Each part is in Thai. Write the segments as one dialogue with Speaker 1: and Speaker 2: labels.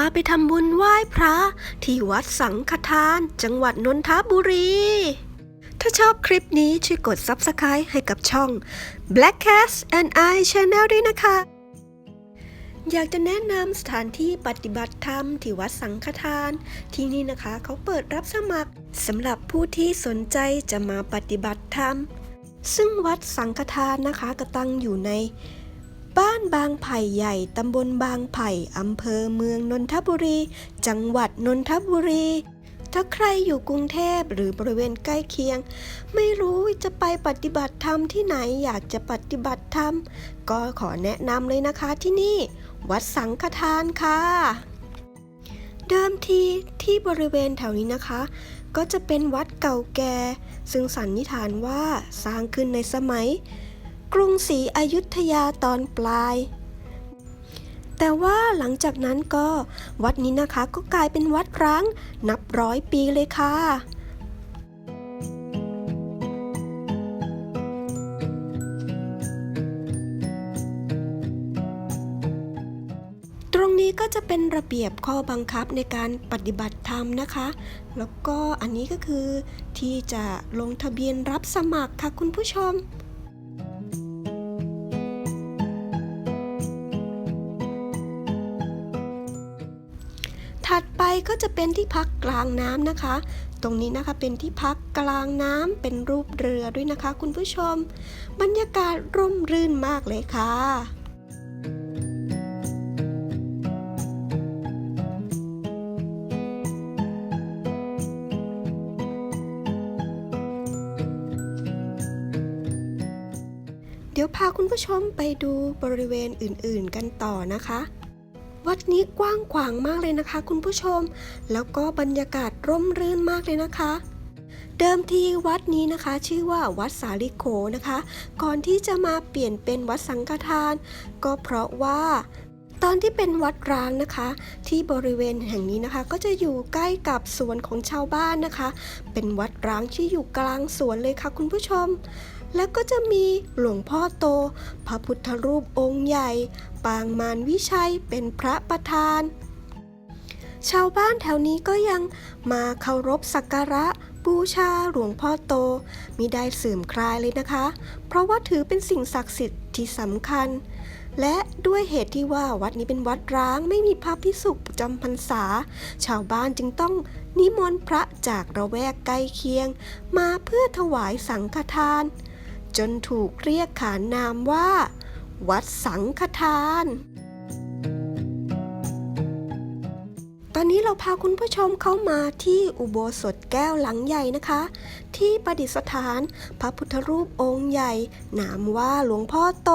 Speaker 1: าไปทำบุญไหว้พระ ที่วัดสังฆทาน จังหวัดนนทบุรี ถ้าชอบคลิปนี้ช่วยกด Subscribe ให้กับช่อง Blackcast and I Channel ด้วยนะคะ อยากจะแนะนำสถานที่ปฏิบัติธรรมที่วัดสังฆทาน ที่นี่นะคะเขาเปิดรับสมัครสำหรับผู้ที่สนใจจะมาปฏิบัติธรรม ซึ่งวัดสังฆทานนะคะก็ตั้งอยู่ใน บ้านบางไผ่ใหญ่ตำบลบางไผ่อำเภอเมืองนนทบุรี จังหวัดนนทบุรี ถ้าใครอยู่กรุงเทพหรือบริเวณใกล้เคียง ไม่รู้จะไปปฏิบัติธรรมที่ไหนอยากจะปฏิบัติธรรม ก็ขอแนะนำเลยนะคะที่นี่ วัดสังฆทานค่ะ เดิมทีที่บริเวณแถวนี้นะคะ ก็จะเป็นวัดเก่าแก่ ซึ่งสันนิษฐานว่าสร้างขึ้นในสมัย กรุงศรีอยุธยาตอนปลาย แต่ว่าหลังจากนั้นก็วัดนี้นะคะก็กลายเป็นวัดร้างนับร้อยปีเลยค่ะตรงนี้ก็จะเป็นระเบียบข้อบังคับในการปฏิบัติธรรมนะคะ แล้วก็อันนี้ก็คือที่จะลงทะเบียนรับสมัครค่ะคุณผู้ชม ถัดไปก็จะเป็นที่พักกลางน้ำนะคะ ตรงนี้นะคะเป็นที่พักกลางน้ำเป็นรูปเรือด้วยนะคะ คุณผู้ชม บรรยากาศร่มรื่นมากเลยค่ะเดี๋ยวพาคุณผู้ชมไปดูบริเวณอื่นๆกันต่อนะคะ วัดนี้กว้างขวางมากเลยนะคะ คุณผู้ชม แล้วก็บรรยากาศร่มรื่นมากเลยนะคะ เดิมทีวัดนี้นะคะ ชื่อว่าวัดสาลิโขนะคะ ก่อนที่จะมาเปลี่ยนเป็นวัดสังฆทาน ก็เพราะว่าตอนที่เป็นวัดร้างนะคะ ที่บริเวณแห่งนี้นะคะ ก็จะอยู่ใกล้กับสวนของชาวบ้านนะคะ เป็นวัดร้างที่อยู่กลางสวนเลยค่ะคุณผู้ชม แล้วก็จะมีหลวงพ่อโต พระพุทธรูปองค์ใหญ่ ปางมารวิชัยเป็นพระประธาน ชาวบ้านแถวนี้ก็ยังมาเคารพสักการะบูชาหลวงพ่อโตมิได้เสื่อมคลายเลยนะคะ เพราะว่าถือเป็นสิ่งศักดิ์สิทธิ์ที่สำคัญ และด้วยเหตุที่ว่าวัดนี้เป็นวัดร้างไม่มีพระพิสุประจำพรรษา ชาวบ้านจึงต้องนิมนต์พระจากระแวกใกล้เคียง มาเพื่อถวายสังฆทาน จนถูกเรียกขานนามว่า วัดสังฆทาน ตอนนี้เราพาคุณผู้ชมเข้ามาที่อุโบสถแก้วหลังใหญ่นะคะ ที่ประดิษฐานพระพุทธรูปองค์ใหญ่ นามว่าหลวงพ่อโต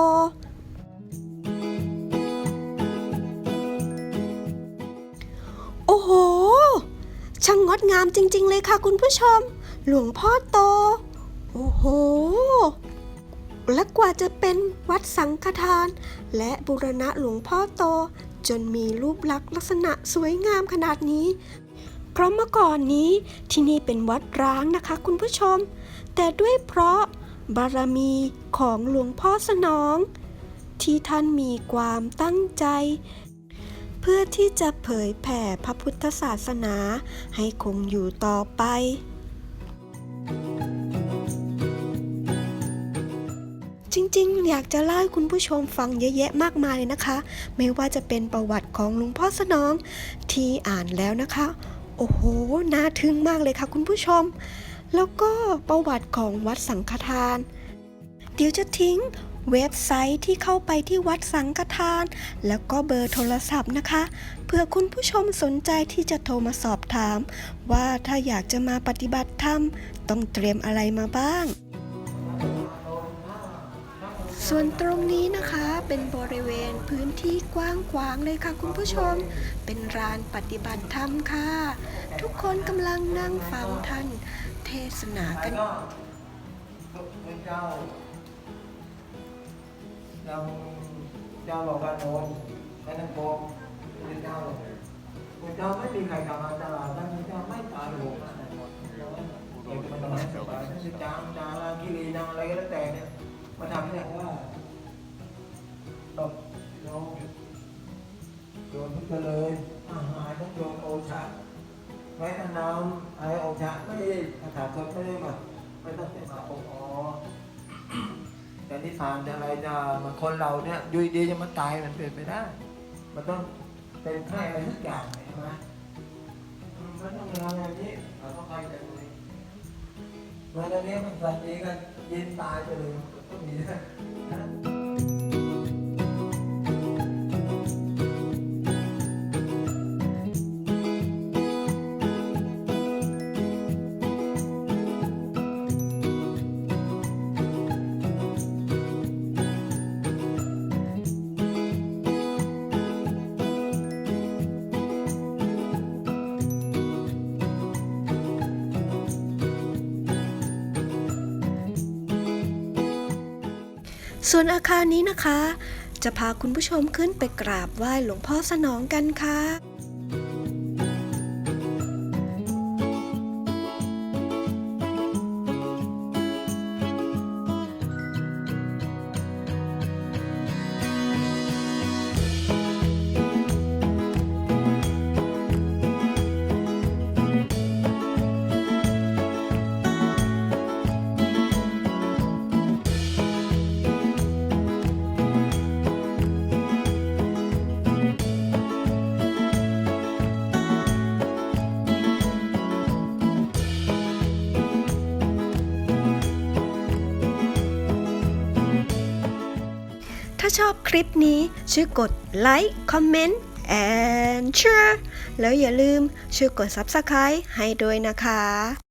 Speaker 1: โอ้โห ช่างงดงามจริง ๆ เลยค่ะคุณผู้ชม หลวงพ่อโต โอ้โห และกว่าจะเป็นวัดสังฆทาน และบูรณะหลวงพ่อโต จนมีรูปลักษณ์ลักษณะสวยงามขนาดนี้ เพราะเมื่อก่อนนี้ที่นี่เป็นวัดร้างนะคะคุณผู้ชม แต่ด้วยเพราะบารมีของหลวงพ่อสนอง ที่ท่านมีความตั้งใจ เพื่อที่จะเผยแผ่พระพุทธศาสนาให้คงอยู่ต่อไป จริงๆ อยากจะเล่าให้คุณผู้ชมฟังเยอะแยะมากมายเลยนะคะ ไม่ว่าจะเป็นประวัติของหลวงพ่อสนองที่อ่านแล้วนะคะ โอ้โห น่าทึ่งมากเลยค่ะคุณผู้ชม แล้วก็ประวัติของวัดสังฆทาน เดี๋ยวจะทิ้งเว็บไซต์ที่เข้าไปที่วัดสังฆทาน แล้วก็เบอร์โทรศัพท์นะคะ เพื่อคุณผู้ชมสนใจที่จะโทรมาสอบถาม ว่าถ้าอยากจะมาปฏิบัติธรรมต้องเตรียมอะไรมาบ้าง ส่วนตรงนี้นะคะเป็นบริเวณพื้นที่กว้างขวางเลยค่ะคุณผู้ชม เป็นลานปฏิบัติธรรมค่ะ ทุกคนกำลังนั่งฟังท่านเทศนากัน
Speaker 2: เจ้าเจ้าบอกว่าโนนไม่ต้องโกงพระเจ้าพระเจ้าไม่มีใครทำอันตรายท่านพระเจ้าไม่ตายโหงอะไรหมดเราไม่เกี่ยวกับมันไม่สบายท่านจะจามจารากิรีนางอะไรก็แล้วแต่เนี่ย มาทำเนี่ยว่าตบโนเกิโยมพุทธเลยอาหารต้องโยมโอชาไว้อนน้ำไอโอชาไม่ได้คาถาคตไม่ได้มาไม่ต้องเป็นมาองอ๋อแต่นิทานอะไรจะมันคนเราเนี่ยอยุยดีจะมาตายมันเป็นไปได้ มันต้องเป็นไข้อะไรทุกอย่างใช่ไหมมมันต้องมีอะไรแบบนี้เราต้องไปแต่ ตรงนี้เมื่อตอนนี้มันสันนี้กันยินตายไปเลยก็มีนะ
Speaker 1: ส่วนอาคารนี้นะคะ จะพาคุณผู้ชมขึ้นไปกราบไหว้หลวงพ่อสนองกันค่ะาชอบคลิปนี้ช่วยกดไลค์คอมเมนต์ and share แล้วอย่าลืมช่วยกด Subscribe ให้ด้วยนะคะ